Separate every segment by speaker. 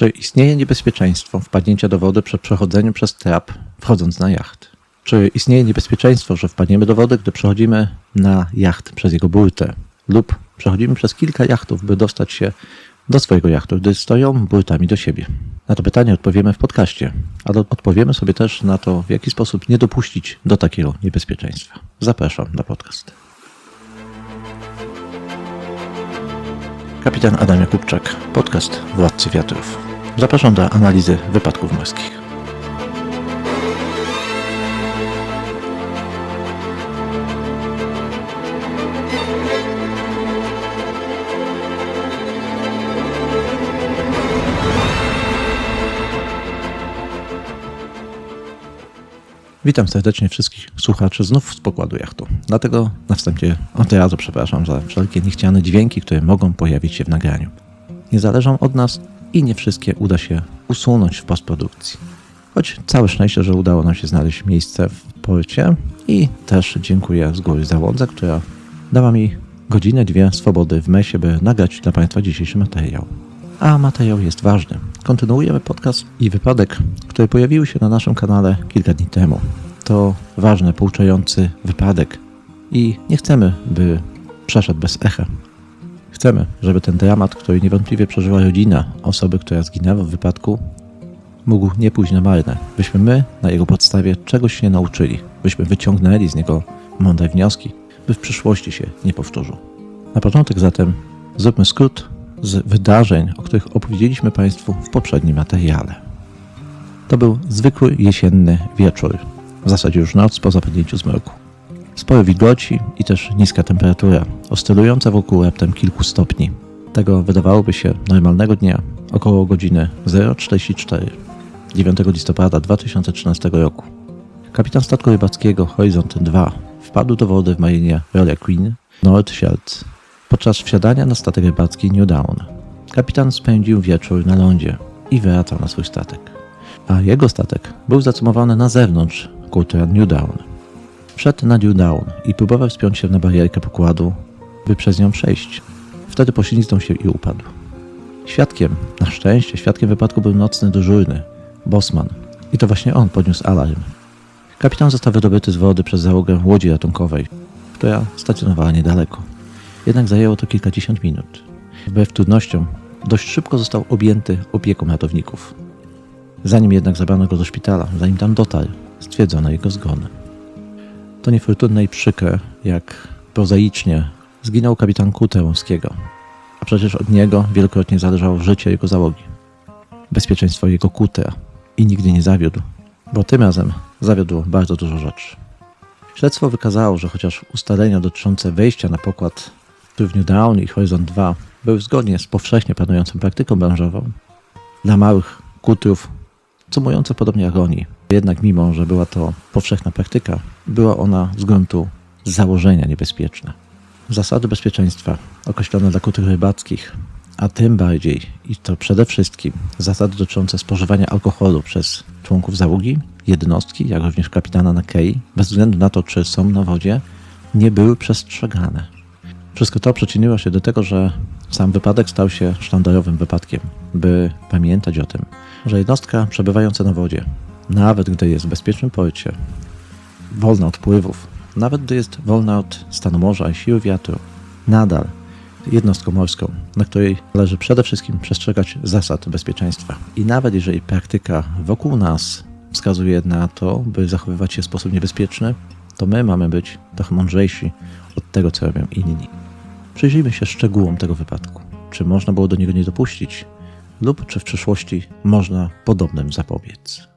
Speaker 1: Czy istnieje niebezpieczeństwo wpadnięcia do wody przy przechodzeniu przez trap, wchodząc na jacht? Czy istnieje niebezpieczeństwo, że wpadniemy do wody, gdy przechodzimy na jacht przez jego burtę? Lub przechodzimy przez kilka jachtów, by dostać się do swojego jachtu, gdy stoją burtami do siebie? Na to pytanie odpowiemy w podcaście, ale odpowiemy sobie też na to, w jaki sposób nie dopuścić do takiego niebezpieczeństwa. Zapraszam na podcast. Kapitan Adam Jakubczak, podcast Władcy Wiatrów. Zapraszam do analizy wypadków morskich. Witam serdecznie wszystkich słuchaczy znów z pokładu jachtu. Dlatego na wstępie od razu przepraszam za wszelkie niechciane dźwięki, które mogą pojawić się w nagraniu. Nie zależą od nas i nie wszystkie uda się usunąć w postprodukcji. Choć całe szczęście, że udało nam się znaleźć miejsce w porcie i też dziękuję z góry załodze, która dała mi godzinę, dwie swobody w mesie, by nagrać dla Państwa dzisiejszy materiał a materiał jest ważny. Kontynuujemy podcast i wypadek, który pojawił się na naszym kanale kilka dni temu. To ważny, pouczający wypadek i nie chcemy, by przeszedł bez echa. Chcemy, żeby ten dramat, który niewątpliwie przeżyła rodzina osoby, która zginęła w wypadku, mógł nie pójść na marne, byśmy my na jego podstawie czegoś się nauczyli, byśmy wyciągnęli z niego mądre wnioski, by w przyszłości się nie powtórzył. Na początek zatem zróbmy skrót z wydarzeń, o których opowiedzieliśmy Państwu w poprzednim materiale. To był zwykły jesienny wieczór, w zasadzie już noc po zapadnięciu zmroku. Sporo wilgoci i też niska temperatura, oscylująca wokół raptem kilku stopni. Tego wydawałoby się normalnego dnia, około godziny 0.44, 9 listopada 2013 roku. Kapitan statku rybackiego Horizont 2 wpadł do wody w marynie Royal Queen, Nordsheld Podczas wsiadania na statek rybacki New Down, kapitan spędził wieczór na lądzie i wracał na swój statek. A jego statek był zacumowany na zewnątrz kutra New Down. Wszedł na New Down i próbował wspiąć się na barierkę pokładu, by przez nią przejść. Wtedy poślizgnął się i upadł. Świadkiem, na szczęście, świadkiem wypadku był nocny dyżurny, Bosman. I to właśnie on podniósł alarm. Kapitan został wydobyty z wody przez załogę łodzi ratunkowej, która stacjonowała niedaleko. Jednak zajęło to kilkadziesiąt minut. Wbrew trudnościom, dość szybko został objęty opieką ratowników. Zanim jednak zabrano go do szpitala, zanim tam dotarł, stwierdzono jego zgon. To niefortunne i przykre, jak prozaicznie zginął kapitan Kutełowskiego, a przecież od niego wielokrotnie zależało życie jego załogi. Bezpieczeństwo jego kutera i nigdy nie zawiódł, bo tym razem zawiodło bardzo dużo rzeczy. Śledztwo wykazało, że chociaż ustalenia dotyczące wejścia na pokład New Down i Horizon 2 były zgodnie z powszechnie panującą praktyką branżową dla małych kutrów, cumujące podobnie jak oni. Jednak mimo, że była to powszechna praktyka, była ona z gruntu z założenia niebezpieczna. Zasady bezpieczeństwa określone dla kutrów rybackich, a tym bardziej i to przede wszystkim zasady dotyczące spożywania alkoholu przez członków załogi, jednostki, jak również kapitana na kei, bez względu na to, czy są na wodzie, nie były przestrzegane. Wszystko to przyczyniło się do tego, że sam wypadek stał się sztandarowym wypadkiem, by pamiętać o tym, że jednostka przebywająca na wodzie, nawet gdy jest w bezpiecznym porcie, wolna od pływów, nawet gdy jest wolna od stanu morza i siły wiatru, nadal jednostką morską, na której należy przede wszystkim przestrzegać zasad bezpieczeństwa. I nawet jeżeli praktyka wokół nas wskazuje na to, by zachowywać się w sposób niebezpieczny, to my mamy być trochę mądrzejsi od tego, co robią inni. Przyjrzyjmy się szczegółom tego wypadku. Czy można było do niego nie dopuścić, lub czy w przyszłości można podobnym zapobiec.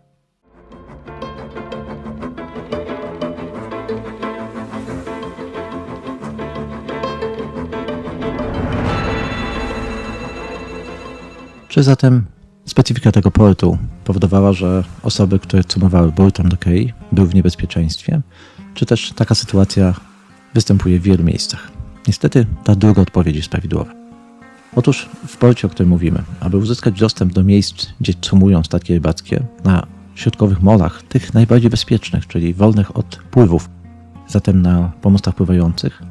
Speaker 1: Czy zatem specyfika tego portu powodowała, że osoby, które cumowały burtem do Kei, były w niebezpieczeństwie? Czy też taka sytuacja występuje w wielu miejscach? Niestety ta druga odpowiedź jest prawidłowa. Otóż w porcie, o którym mówimy, aby uzyskać dostęp do miejsc, gdzie cumują statki rybackie, na środkowych molach, tych najbardziej bezpiecznych, czyli wolnych od pływów, zatem na pomostach pływających,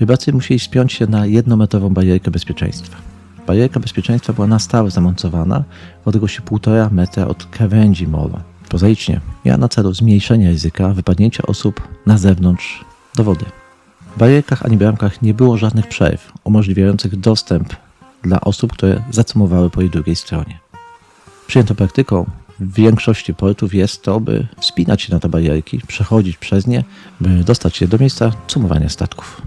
Speaker 1: rybacy musieli spiąć się na jednometrową barierkę bezpieczeństwa. Barierka bezpieczeństwa była na stałe zamontowana w odległości 1,5 metra od krawędzi molo. Prozaicznie miała na celu zmniejszenie ryzyka wypadnięcia osób na zewnątrz do wody. W barierkach ani bramkach nie było żadnych przerw umożliwiających dostęp dla osób, które zacumowały po jej drugiej stronie. Przyjętą praktyką w większości portów jest to, by wspinać się na te barierki, przechodzić przez nie, by dostać się do miejsca cumowania statków.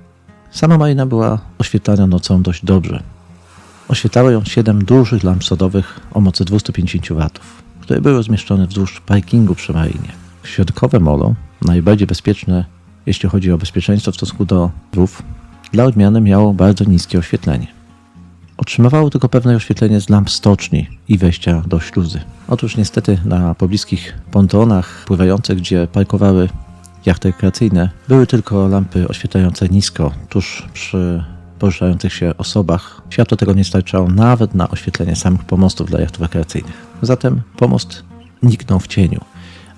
Speaker 1: Sama marina była oświetlana nocą dość dobrze. Oświetlały ją 7 dużych lamp sodowych o mocy 250 W, które były rozmieszczone wzdłuż parkingu przy marinie. Środkowe molo, najbardziej bezpieczne jeśli chodzi o bezpieczeństwo w stosunku do rów, dla odmiany miało bardzo niskie oświetlenie. Otrzymywało tylko pewne oświetlenie z lamp stoczni i wejścia do śluzy. Otóż niestety na pobliskich pontonach pływających, gdzie parkowały jachty rekreacyjne, były tylko lampy oświetlające nisko, tuż przy poruszających się osobach. Światło tego nie starczało nawet na oświetlenie samych pomostów dla jachtów rekreacyjnych. Zatem pomost niknął w cieniu,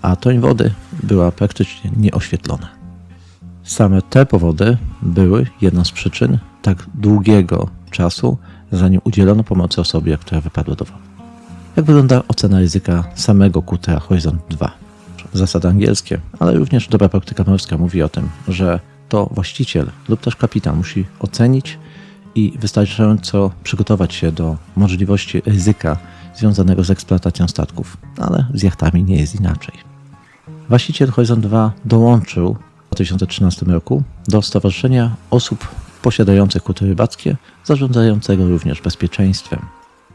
Speaker 1: a toń wody była praktycznie nieoświetlona. Same te powody były jedną z przyczyn tak długiego czasu, zanim udzielono pomocy osobie, która wypadła do wody. Jak wygląda ocena ryzyka samego kutera Horizont 2? Zasady angielskie, ale również dobra praktyka morska mówi o tym, że to właściciel lub też kapitan musi ocenić i wystarczająco przygotować się do możliwości ryzyka związanego z eksploatacją statków, ale z jachtami nie jest inaczej. Właściciel Horizon 2 dołączył w 2013 roku do Stowarzyszenia Osób Posiadających Kuty Rybackie, zarządzającego również bezpieczeństwem.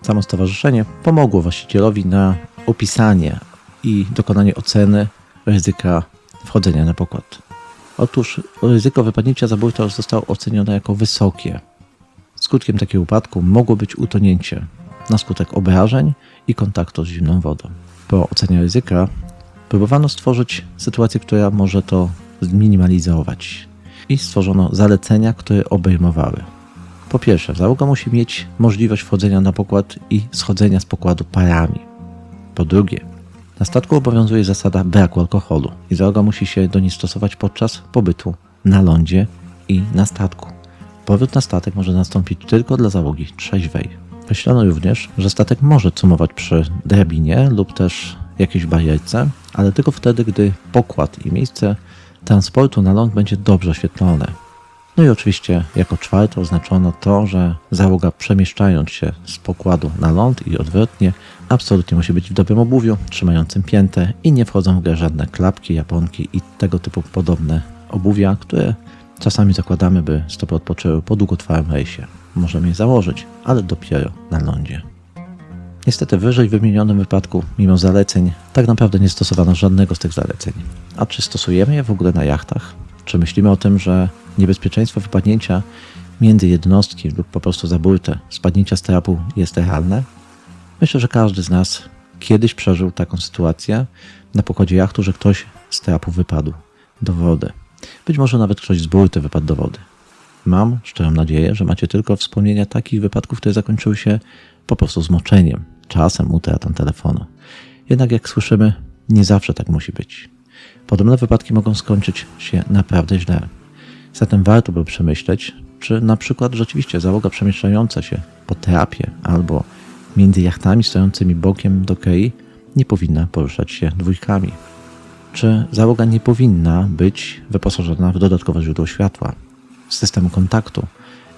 Speaker 1: Samo stowarzyszenie pomogło właścicielowi na opisanie i dokonanie oceny ryzyka wchodzenia na pokład. Otóż ryzyko wypadnięcia zabójstwa zostało ocenione jako wysokie. Skutkiem takiego upadku mogło być utonięcie na skutek obrażeń i kontaktu z zimną wodą. Po ocenie ryzyka próbowano stworzyć sytuację, która może to zminimalizować i stworzono zalecenia, które obejmowały. Po pierwsze, załoga musi mieć możliwość wchodzenia na pokład i schodzenia z pokładu parami. Po drugie, na statku obowiązuje zasada braku alkoholu i załoga musi się do niej stosować podczas pobytu na lądzie i na statku. Powrót na statek może nastąpić tylko dla załogi trzeźwej. Myślano również, że statek może cumować przy drabinie lub też jakiejś barierce, ale tylko wtedy, gdy pokład i miejsce transportu na ląd będzie dobrze oświetlone. No i oczywiście jako czwarte oznaczono to, że załoga przemieszczając się z pokładu na ląd i odwrotnie absolutnie musi być w dobrym obuwiu, trzymającym piętę i nie wchodzą w grę żadne klapki, japonki i tego typu podobne obuwia, które czasami zakładamy, by stopy odpoczęły po długotrwałym rejsie. Możemy je założyć, ale dopiero na lądzie. Niestety w wyżej wymienionym wypadku, mimo zaleceń, tak naprawdę nie stosowano żadnego z tych zaleceń. A czy stosujemy je w ogóle na jachtach? Czy myślimy o tym, że niebezpieczeństwo wypadnięcia między jednostki lub po prostu zabójte spadnięcia z trapu jest realne? Myślę, że każdy z nas kiedyś przeżył taką sytuację na pokładzie jachtu, że ktoś z trapu wypadł do wody. Być może nawet ktoś z burty wypadł do wody. Mam szczerą nadzieję, że macie tylko wspomnienia takich wypadków, które zakończyły się po prostu zmoczeniem, czasem utratą telefonu. Jednak jak słyszymy, nie zawsze tak musi być. Podobne wypadki mogą skończyć się naprawdę źle. Zatem warto by przemyśleć, czy na przykład rzeczywiście załoga przemieszczająca się po trapie albo między jachtami stojącymi bokiem do kei nie powinna poruszać się dwójkami. Czy załoga nie powinna być wyposażona w dodatkowe źródło światła, system kontaktu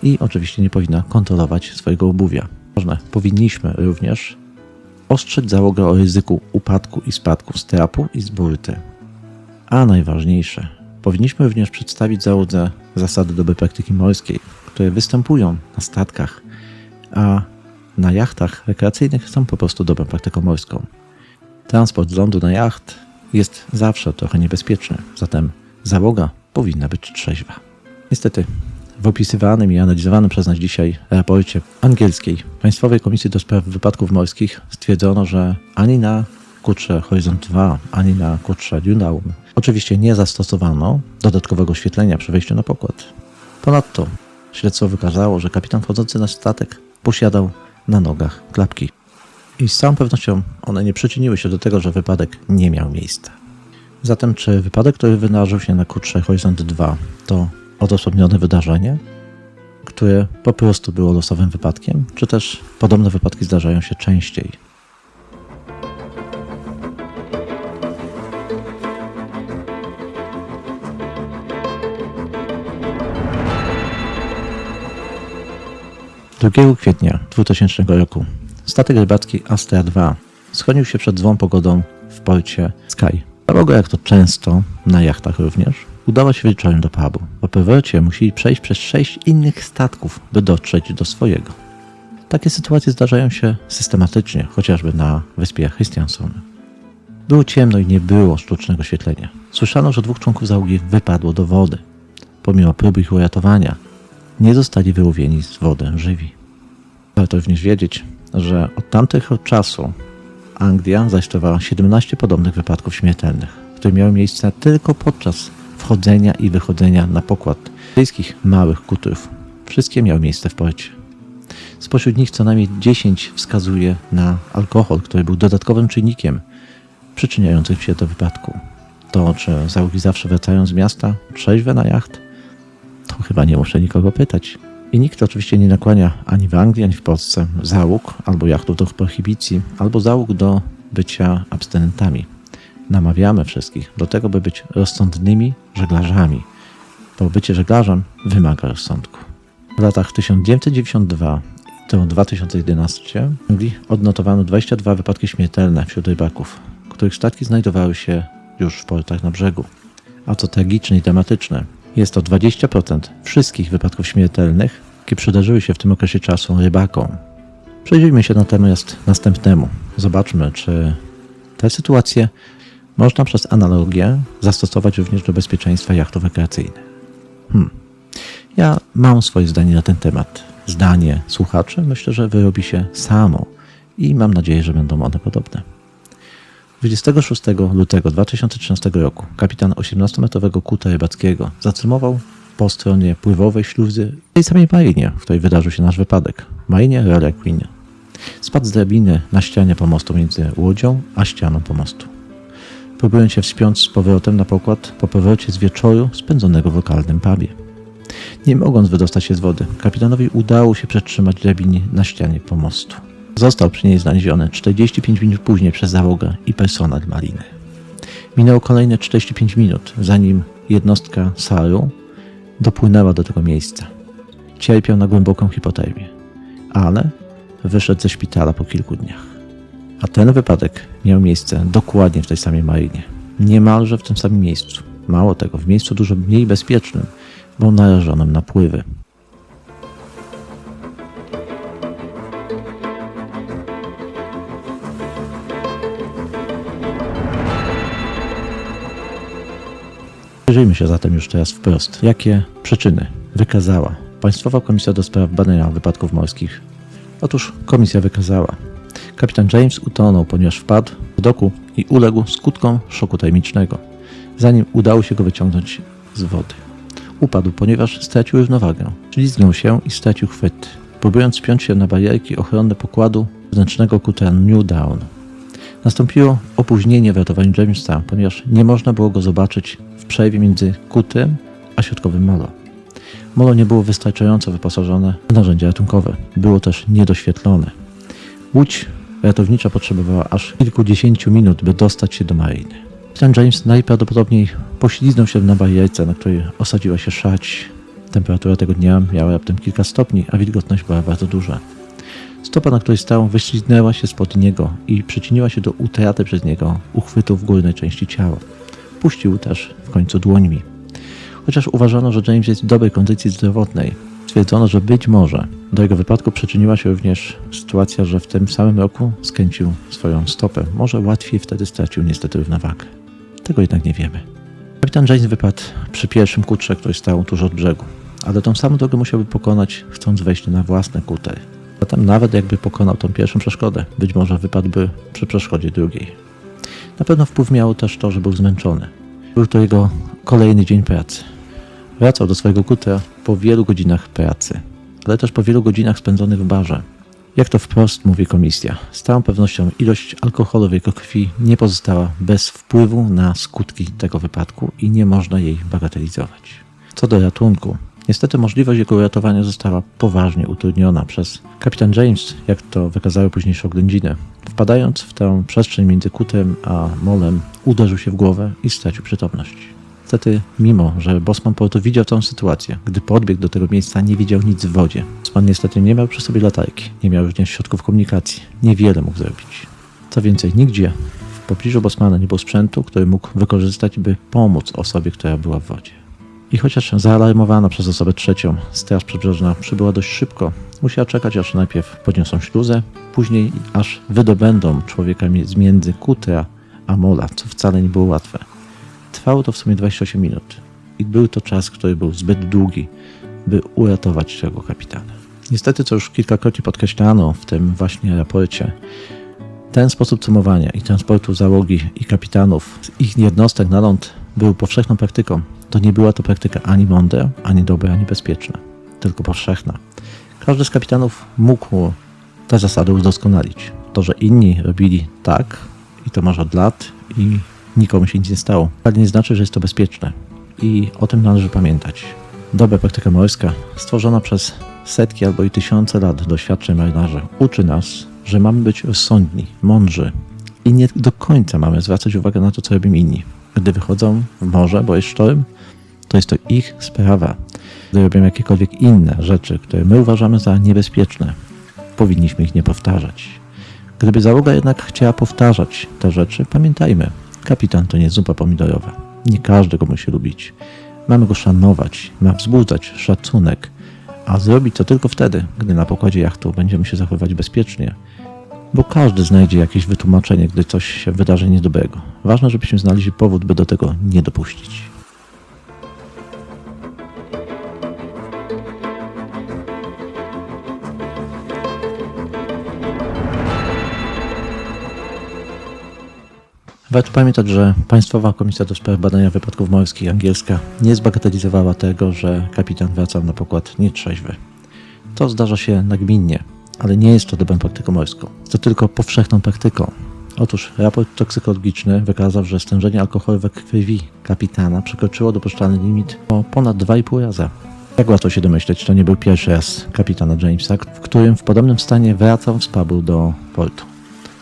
Speaker 1: i oczywiście nie powinna kontrolować swojego obuwia. Ważne, powinniśmy również ostrzec załogę o ryzyku upadku i spadku z trapu i z burty. A najważniejsze, powinniśmy również przedstawić załodze zasady dobrej praktyki morskiej, które występują na statkach, a na jachtach rekreacyjnych są po prostu dobrą praktyką morską. Transport z lądu na jacht jest zawsze trochę niebezpieczny, zatem załoga powinna być trzeźwa. Niestety, w opisywanym i analizowanym przez nas dzisiaj raporcie angielskiej Państwowej Komisji do Spraw Wypadków Morskich stwierdzono, że ani na kutrze Horizont 2, ani na kutrze Dunaum oczywiście nie zastosowano dodatkowego oświetlenia przy wejściu na pokład. Ponadto śledztwo wykazało, że kapitan wchodzący na statek posiadał na nogach klapki. I z całą pewnością one nie przyczyniły się do tego, że wypadek nie miał miejsca. Zatem czy wypadek, który wydarzył się na kutrze Horizont 2 to odosobnione wydarzenie? które po prostu było losowym wypadkiem, czy też podobne wypadki zdarzają się częściej. Drugiego kwietnia 2000 roku statek rybacki Astra 2 schronił się przed złą pogodą w porcie Sky. Załoga, jak to często, na jachtach również, udała się wieczorem do pubu. Po powrocie musieli przejść przez sześć innych statków, by dotrzeć do swojego. Takie sytuacje zdarzają się systematycznie, chociażby na wyspie Christianson. Było ciemno i nie było sztucznego świetlenia. Słyszano, że dwóch członków załogi wypadło do wody. Pomimo prób ich uratowania, nie zostali wyłowieni z wody żywi. Warto również wiedzieć, że od tamtego czasu Anglia zarejestrowała 17 podobnych wypadków śmiertelnych, które miały miejsce tylko podczas wchodzenia i wychodzenia na pokład brytyjskich małych kutrów. Wszystkie miały miejsce w porcie. Spośród nich co najmniej 10 wskazuje na alkohol, który był dodatkowym czynnikiem przyczyniającym się do wypadku. To, czy załogi zawsze wracają z miasta trzeźwe na jacht, to chyba nie muszę nikogo pytać. I nikt oczywiście nie nakłania ani w Anglii, ani w Polsce załóg albo jachtów do prohibicji, albo załóg do bycia abstynentami. Namawiamy wszystkich do tego, by być rozsądnymi żeglarzami, bo bycie żeglarzem wymaga rozsądku. W latach 1992 do 2011 w Anglii odnotowano 22 wypadki śmiertelne wśród rybaków, których statki znajdowały się już w portach na brzegu. A co tragiczne i dramatyczne, jest to 20% wszystkich wypadków śmiertelnych, jakie przydarzyły się w tym okresie czasu rybakom. Przejrzyjmy się natomiast następnemu. Zobaczmy, czy te sytuacje można przez analogię zastosować również do bezpieczeństwa jachtów rekreacyjnych. Hmm. Ja mam swoje zdanie na ten temat. Zdanie słuchaczy myślę, że wyrobi się samo i mam nadzieję, że będą one podobne. 26 lutego 2013 roku kapitan 18-metrowego kuta rybackiego zatrzymywał po stronie pływowej śluzy tej samej marinie, w której wydarzył się nasz wypadek. Marinie Royal Queen. Spadł z drabiny na ścianie pomostu między łodzią a ścianą pomostu. Próbując się wspiąć z powrotem na pokład po powrocie z wieczoru spędzonego w lokalnym pubie. Nie mogąc wydostać się z wody, kapitanowi udało się przetrzymać drabinie na ścianie pomostu. Został przy niej znaleziony 45 minut później przez załogę i personel mariny. Minęło kolejne 45 minut, zanim jednostka SAR-u dopłynęła do tego miejsca. Cierpiał na głęboką hipotermię, ale wyszedł ze szpitala po kilku dniach. A ten wypadek miał miejsce dokładnie w tej samej marinie. Niemalże w tym samym miejscu. Mało tego, w miejscu dużo mniej bezpiecznym, bo narażonym na pływy. Przyjrzyjmy się zatem już teraz wprost, jakie przyczyny wykazała Państwowa Komisja do Spraw Badania Wypadków Morskich. Otóż komisja wykazała, kapitan James utonął, ponieważ wpadł w doku i uległ skutkom szoku termicznego, zanim udało się go wyciągnąć z wody. Upadł, ponieważ stracił równowagę, ślizgnął się i stracił chwyt, próbując spiąć się na barierki ochronne pokładu wewnętrznego New Down. Nastąpiło opóźnienie w ratowaniu Jamesa, ponieważ nie można było go zobaczyć w przerwie między kutem a środkowym molo. Molo nie było wystarczająco wyposażone w narzędzia ratunkowe. Było też niedoświetlone. Łódź ratownicza potrzebowała aż kilkudziesięciu minut, by dostać się do mariny. Ten James najprawdopodobniej pośliznął się na barierce, na której osadziła się szać. Temperatura tego dnia miała raptem kilka stopni, a wilgotność była bardzo duża. Stopa, na której stał, wyśliznęła się spod niego i przyczyniła się do utraty przez niego uchwytu w górnej części ciała. Puścił też w końcu dłońmi. Chociaż uważano, że James jest w dobrej kondycji zdrowotnej, stwierdzono, że być może do jego wypadku przyczyniła się również sytuacja, że w tym samym roku skręcił swoją stopę. Może łatwiej wtedy stracił niestety równowagę. Tego jednak nie wiemy. Kapitan James wypadł przy pierwszym kutrze, który stał tuż od brzegu, ale tą samą drogę musiałby pokonać, chcąc wejść na własny kuter. Zatem nawet jakby pokonał tą pierwszą przeszkodę, być może wypadłby przy przeszkodzie drugiej. Na pewno wpływ miało też to, że był zmęczony. Był to jego kolejny dzień pracy. Wracał do swojego kutra po wielu godzinach pracy, ale też po wielu godzinach spędzonych w barze. Jak to wprost mówi komisja, z całą pewnością ilość alkoholu w jego krwi nie pozostała bez wpływu na skutki tego wypadku i nie można jej bagatelizować. Co do ratunku, Niestety możliwość jego uratowania została poważnie utrudniona przez kapitan James, jak to wykazały późniejsze oględziny. Wpadając w tę przestrzeń między kutem a molem, uderzył się w głowę i stracił przytomność. Niestety, mimo że Bosman Porto widział tę sytuację, gdy podbiegł do tego miejsca, nie widział nic w wodzie. Bosman niestety nie miał przy sobie latarki, nie miał również środków komunikacji. Niewiele mógł zrobić. Co więcej, nigdzie w pobliżu Bosmana nie było sprzętu, który mógł wykorzystać, by pomóc osobie, która była w wodzie. I chociaż zaalarmowana przez osobę trzecią, Straż Przybrzeżna przybyła dość szybko. Musiała czekać, aż najpierw podniosą śluzę, później aż wydobędą człowieka z między kutra a mola, co wcale nie było łatwe. Trwało to w sumie 28 minut i był to czas, który był zbyt długi, by uratować tego kapitana. Niestety, co już kilkakrotnie podkreślano w tym właśnie raporcie, ten sposób cumowania i transportu załogi i kapitanów z ich jednostek na ląd był powszechną praktyką. To nie była to praktyka ani mądra, ani dobra, ani bezpieczna, tylko powszechna. Każdy z kapitanów mógł te zasady udoskonalić. To, że inni robili tak, i to może od lat, i nikomu się nic nie stało, ale nie znaczy, że jest to bezpieczne. I o tym należy pamiętać. Dobra praktyka morska, stworzona przez setki albo i tysiące lat doświadczeń marynarzy, uczy nas, że mamy być rozsądni, mądrzy i nie do końca mamy zwracać uwagę na to, co robią inni. Gdy wychodzą w morze, bo jest sztorm, to jest to ich sprawa. Gdy robią jakiekolwiek inne rzeczy, które my uważamy za niebezpieczne, powinniśmy ich nie powtarzać. Gdyby załoga jednak chciała powtarzać te rzeczy, pamiętajmy, kapitan to nie zupa pomidorowa. Nie każdy go musi lubić. Mamy go szanować, ma wzbudzać szacunek, a zrobić to tylko wtedy, gdy na pokładzie jachtu będziemy się zachowywać bezpiecznie, bo każdy znajdzie jakieś wytłumaczenie, gdy coś się wydarzy niedobrego. Ważne, żebyśmy znaleźli powód, by do tego nie dopuścić. Warto pamiętać, że Państwowa Komisja do Spraw Badania Wypadków Morskich angielska nie zbagatelizowała tego, że kapitan wracał na pokład nietrzeźwy. To zdarza się nagminnie, ale nie jest to dobrą praktyką morską. To tylko powszechną praktyką. Otóż raport toksykologiczny wykazał, że stężenie alkoholu we krwi kapitana przekroczyło dopuszczalny limit o ponad 2,5 razy. Jak łatwo się domyśleć, to nie był pierwszy raz kapitana Jamesa, w którym w podobnym stanie wracał z pubu do portu.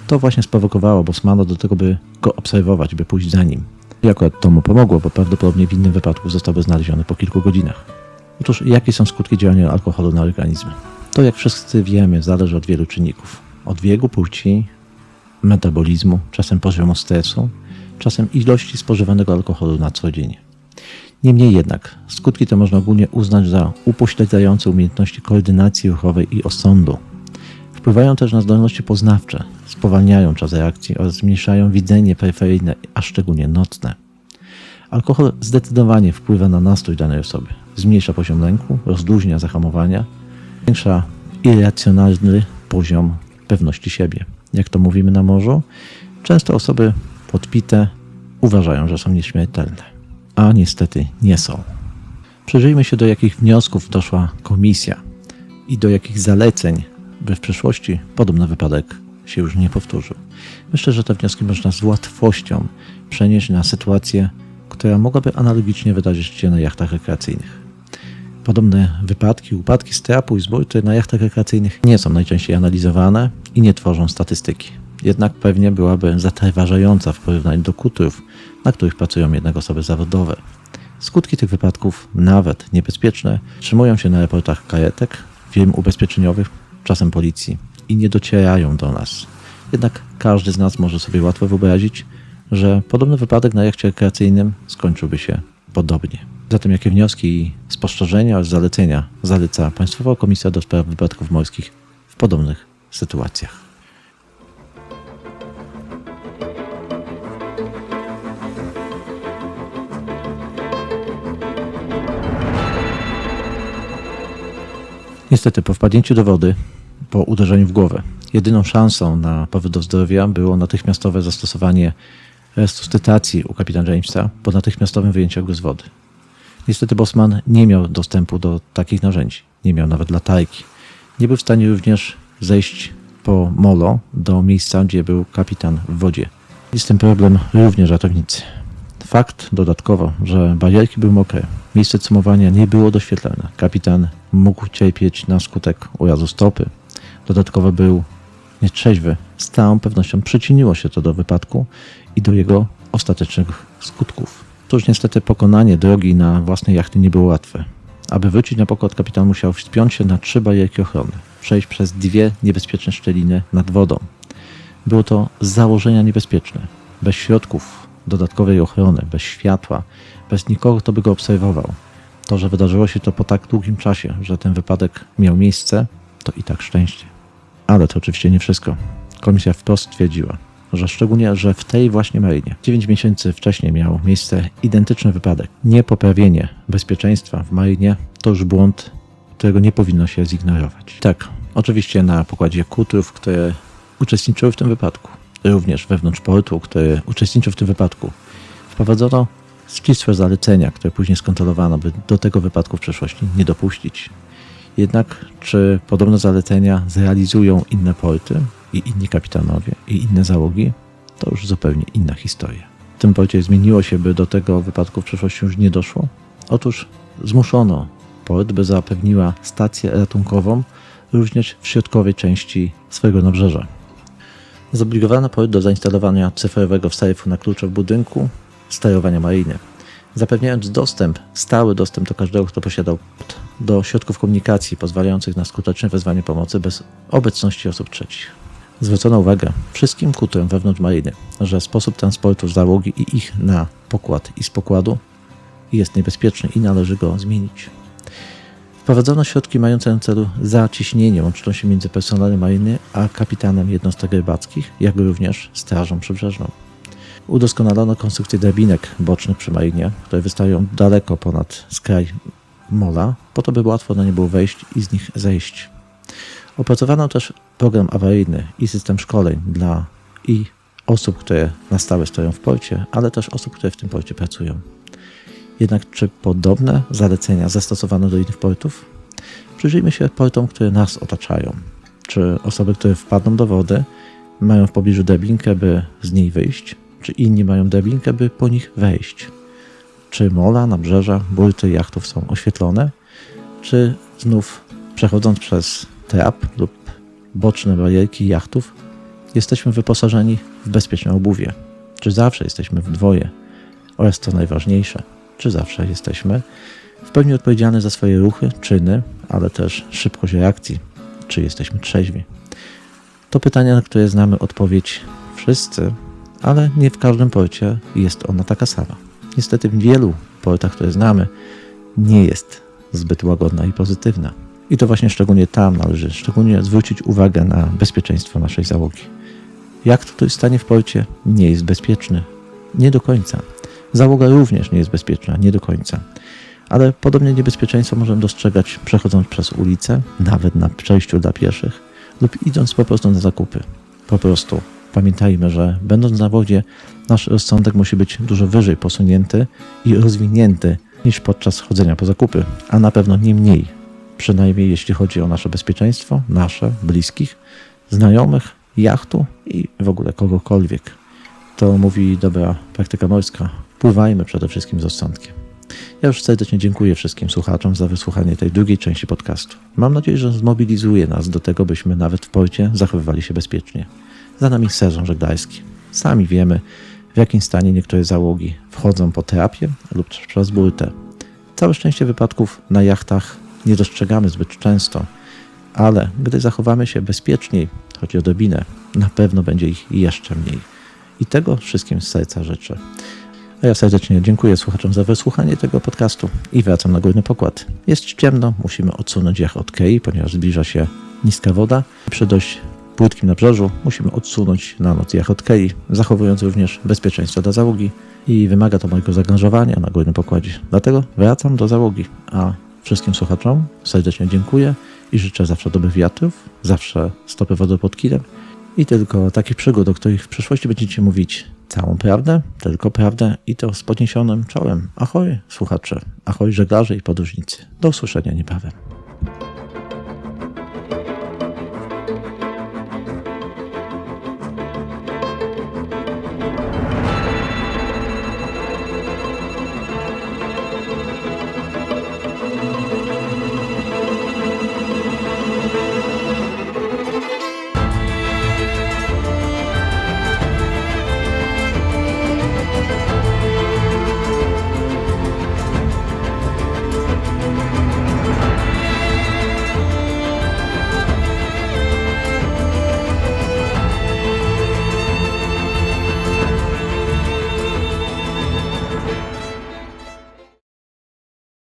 Speaker 1: To właśnie sprowokowało Bosmana do tego, by go obserwować, by pójść za nim. I akurat to mu pomogło, bo prawdopodobnie w innym wypadku zostałby znaleziony po kilku godzinach. Otóż jakie są skutki działania alkoholu na organizm? To jak wszyscy wiemy zależy od wielu czynników. Od wieku, płci, metabolizmu, czasem poziomu stresu, czasem ilości spożywanego alkoholu na co dzień. Niemniej jednak skutki te można ogólnie uznać za upośledzające umiejętności koordynacji ruchowej i osądu. Wpływają też na zdolności poznawcze, spowalniają czas reakcji oraz zmniejszają widzenie peryferyjne, a szczególnie nocne. Alkohol zdecydowanie wpływa na nastrój danej osoby. Zmniejsza poziom lęku, rozluźnia zahamowania, zwiększa irracjonalny poziom pewności siebie. Jak to mówimy na morzu, często osoby podpite uważają, że są nieśmiertelne, a niestety nie są. Przyjrzyjmy się, do jakich wniosków doszła komisja i do jakich zaleceń, by w przyszłości podobny wypadek się już nie powtórzył. Myślę, że te wnioski można z łatwością przenieść na sytuację, która mogłaby analogicznie wydarzyć się na jachtach rekreacyjnych. Podobne wypadki, upadki strapu i z na jachtach rekreacyjnych nie są najczęściej analizowane i nie tworzą statystyki. Jednak pewnie byłaby zatrważająca w porównaniu do kutrów, na których pracują jednak osoby zawodowe. Skutki tych wypadków, nawet niebezpieczne, trzymują się na raportach karetek, firm ubezpieczeniowych, czasem policji i nie docierają do nas. Jednak każdy z nas może sobie łatwo wyobrazić, że podobny wypadek na jachcie rekreacyjnym skończyłby się podobnie. Zatem jakie wnioski i spostrzeżenia oraz zalecenia zaleca Państwowa Komisja do Spraw Wypadków Morskich w podobnych sytuacjach? Niestety, po wpadnięciu do wody, po uderzeniu w głowę, jedyną szansą na powrót do zdrowia było natychmiastowe zastosowanie resuscytacji u kapitana Jamesa po natychmiastowym wyjęciu go z wody. Niestety Bosman nie miał dostępu do takich narzędzi, nie miał nawet latajki. Nie był w stanie również zejść po molo do miejsca, gdzie był kapitan w wodzie. Jest ten problem również ratownicy. fakt dodatkowo, że barierki były mokre, miejsce cumowania nie było doświetlone, kapitan mógł cierpieć na skutek urazu stopy, dodatkowo był nietrzeźwy, z całą pewnością przyczyniło się to do wypadku i do jego ostatecznych skutków. Cóż, niestety pokonanie drogi na własnej jachty nie było łatwe. Aby wrócić na pokład, kapitan musiał wspiąć się na trzy barierki ochrony, przejść przez dwie niebezpieczne szczeliny nad wodą. Było to z założenia niebezpieczne, bez środków dodatkowej ochrony, bez światła, bez nikogo, kto by go obserwował. To, że wydarzyło się to po tak długim czasie, że ten wypadek miał miejsce, to i tak szczęście. Ale to oczywiście nie wszystko. Komisja wprost stwierdziła, że szczególnie, że w tej właśnie marynie 9 miesięcy wcześniej miał miejsce identyczny wypadek. Niepoprawienie bezpieczeństwa w marynie to już błąd, którego nie powinno się zignorować. Tak, oczywiście na pokładzie kutrów, które uczestniczyły w tym wypadku, również wewnątrz portu, który uczestniczył w tym wypadku, wprowadzono ścisłe zalecenia, które później skontrolowano, by do tego wypadku w przyszłości nie dopuścić. Jednak czy podobne zalecenia zrealizują inne porty i inni kapitanowie i inne załogi, to już zupełnie inna historia. W tym porcie zmieniło się, by do tego wypadku w przyszłości już nie doszło? Otóż zmuszono port, by zapewniła stację ratunkową również w środkowej części swojego nabrzeża. Zobligowano port do zainstalowania cyfrowego wstawifu na klucze w budynku sterowania mariny, zapewniając dostęp, stały dostęp do każdego, kto posiadał do środków komunikacji pozwalających na skuteczne wezwanie pomocy bez obecności osób trzecich. Zwrócono uwagę wszystkim kutrem wewnątrz mariny, że sposób transportu załogi i ich na pokład i z pokładu jest niebezpieczny i należy go zmienić. Wprowadzono środki mające na celu zacieśnienie łączności między personelem mariny a kapitanem jednostek rybackich, jak również strażą przybrzeżną. Udoskonalono konstrukcję drabinek bocznych przy marinie, które wystają daleko ponad skraj mola, po to by łatwo na nie było wejść i z nich zejść. Opracowano też program awaryjny i system szkoleń dla i osób, które na stałe stoją w porcie, ale też osób, które w tym porcie pracują. Jednak czy podobne zalecenia zastosowano do innych portów? Przyjrzyjmy się portom, które nas otaczają. Czy osoby, które wpadną do wody, mają w pobliżu drabinkę, by z niej wyjść? Czy inni mają drabinkę, by po nich wejść? Czy mola, nabrzeża, burty jachtów są oświetlone? Czy znów przechodząc przez trap lub boczne barierki jachtów, jesteśmy wyposażeni w bezpieczne obuwie? Czy zawsze jesteśmy w dwoje? Oraz co najważniejsze, czy zawsze jesteśmy w pełni odpowiedzialni za swoje ruchy, czyny, ale też szybkość reakcji, czy jesteśmy trzeźwi? To pytania, na które znamy odpowiedź wszyscy, ale nie w każdym porcie jest ona taka sama. Niestety w wielu portach, które znamy, nie jest zbyt łagodna i pozytywna. I to właśnie szczególnie tam należy szczególnie zwrócić uwagę na bezpieczeństwo naszej załogi. Jak to ktoś stanie w porcie, nie jest bezpieczny. Nie do końca. Załoga również nie jest bezpieczna, nie do końca. Ale podobnie niebezpieczeństwo możemy dostrzegać przechodząc przez ulicę, nawet na przejściu dla pieszych, lub idąc po prostu na zakupy. Po prostu pamiętajmy, że będąc na wodzie, nasz rozsądek musi być dużo wyżej posunięty i rozwinięty niż podczas chodzenia po zakupy, a na pewno nie mniej, przynajmniej jeśli chodzi o nasze bezpieczeństwo, nasze, bliskich, znajomych, jachtu i w ogóle kogokolwiek. To mówi dobra praktyka morska. Pływajmy przede wszystkim z rozsądkiem. Ja już serdecznie dziękuję wszystkim słuchaczom za wysłuchanie tej drugiej części podcastu. Mam nadzieję, że zmobilizuje nas do tego, byśmy nawet w porcie zachowywali się bezpiecznie. Za nami sezon żeglarski. Sami wiemy, w jakim stanie niektóre załogi wchodzą po terapie lub przez burtę. Całe szczęście wypadków na jachtach nie dostrzegamy zbyt często, ale gdy zachowamy się bezpieczniej, choć odrobinę, na pewno będzie ich jeszcze mniej. I tego wszystkim z serca życzę. A ja serdecznie dziękuję słuchaczom za wysłuchanie tego podcastu i wracam na górny pokład. Jest ciemno, musimy odsunąć jach od kei, ponieważ zbliża się niska woda. Przy dość płytkim nabrzeżu musimy odsunąć na noc jach od zachowując również bezpieczeństwo dla załogi i wymaga to mojego zaangażowania na górnym pokładzie. Dlatego wracam do załogi, a wszystkim słuchaczom serdecznie dziękuję i życzę zawsze dobrych wiatrów, zawsze stopy wody pod kilem i tylko takich przygód, o których w przyszłości będziecie mówić całą prawdę, tylko prawdę i to z podniesionym czołem. Ahoj słuchacze, ahoj żeglarze i podróżnicy. Do usłyszenia niebawem.